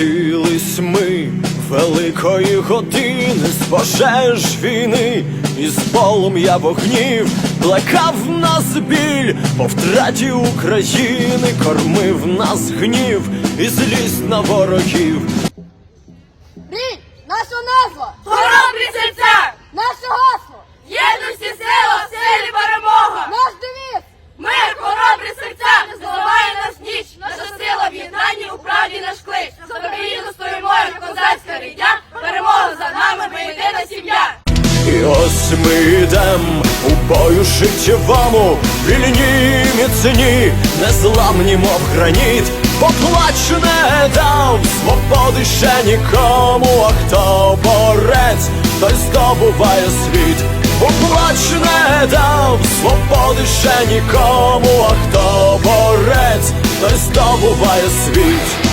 Вродились ми великої години з пожеж війни, і з полум'я вогнів плекав нас біль, по втраті України кормив нас гнів і злість на ворогів. Рій, наша назва, Хоробрі серця! наше гасло, Єдності сила, в силі перемога! наш девіз. Мир, хоробрі серця! Не здолає нас ніч! Наша сила в єднанні у правді наш клич! За Україну стоїмо, як рідня! Перемога за нами, ми єдина сім'я! І ось ми йдем у бою життєвому, вільні міцні, незламні, мов граніт, поплач не дав свободи ще нікому, а хто борець, той здобуває світ. Поплач не дав свободи ще нікому, а хто борець, той здобуває світ.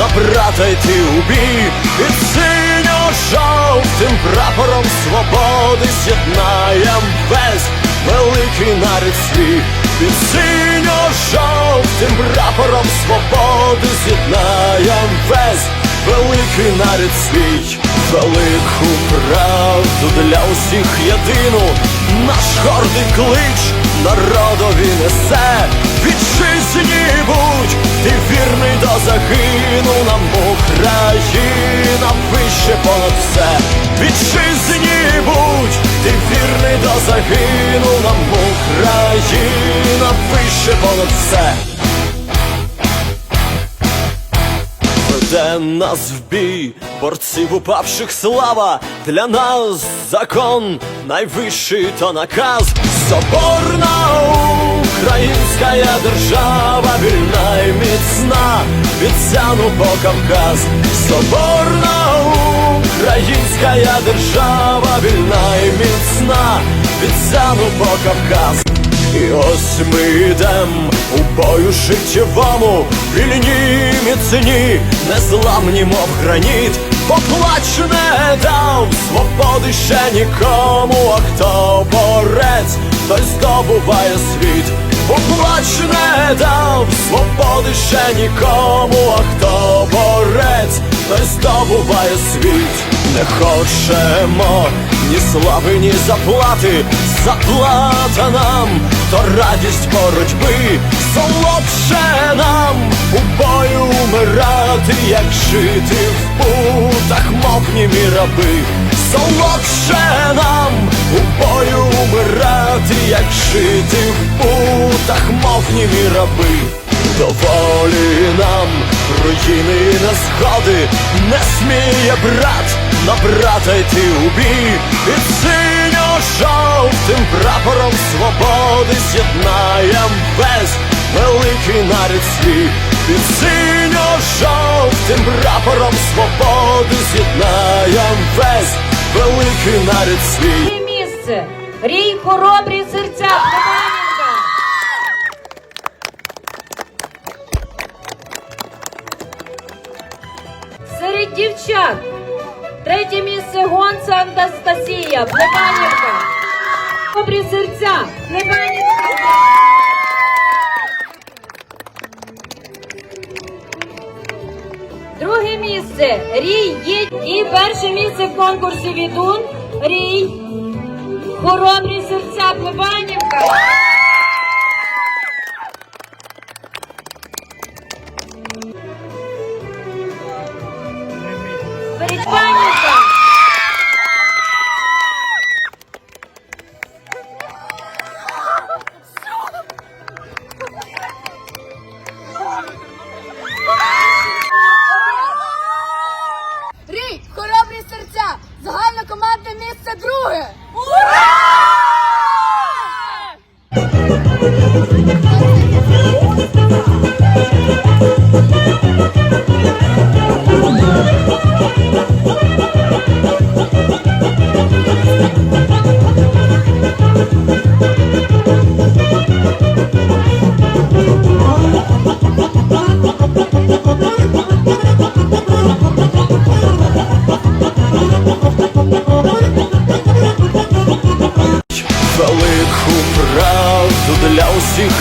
на брата йти у бій. Під синьо-жовтим прапором свободи з'єднаєм весь великий нарід свій. Під синьо-жовтим прапором свободи з'єднаєм весь великий нарід свій. Велику правду для усіх єдину Наш гордий клич народові несе. Вітчизні будь, ти вірний до загину Нам Україна вище понад все. Вітчизні будь, ти вірний до загину Нам Україна вище понад все Веде нас в бій, борців упавших слава, для нас закон найвищий то наказ, соборна українська держава, вільна і міцна, від Сяну по Кавказ, соборна українська держава, вільна і міцна, від Сяну по Кавказ. І ось ми йдем у бою життєвому, вільні міцні, незламні, мов граніт, поплач не дав свободи ще нікому, а хто борець, той здобуває світ, поплач не дав свободи ще нікому, а хто борець, той здобуває світ, не хочемо ні слави, ні заплати, заплата нам, то радість боротьби, солодше нам. У бою умирати, як жити в путах, мов німі раби, солодше нам у бою умирати, як жити в путах, мов німі. Доволі нам руїни і незгоди не сміє брат на брата йти у бій Під синьо-жовтим прапором свободи з'єднаєм весь великий нарід свій Під синьо-жовтим прапором свободи з'єднаєм весь великий нарід свій Друге місце. Рій хоробрі серця. Серед дівчат. Третє місце гонца Анастасія. Плебанівка. Хоробрі серця. Плебанівка. Друге місце Рій є і перше місце в конкурсі Відун Рій. Хоробрі серця Плебанівка.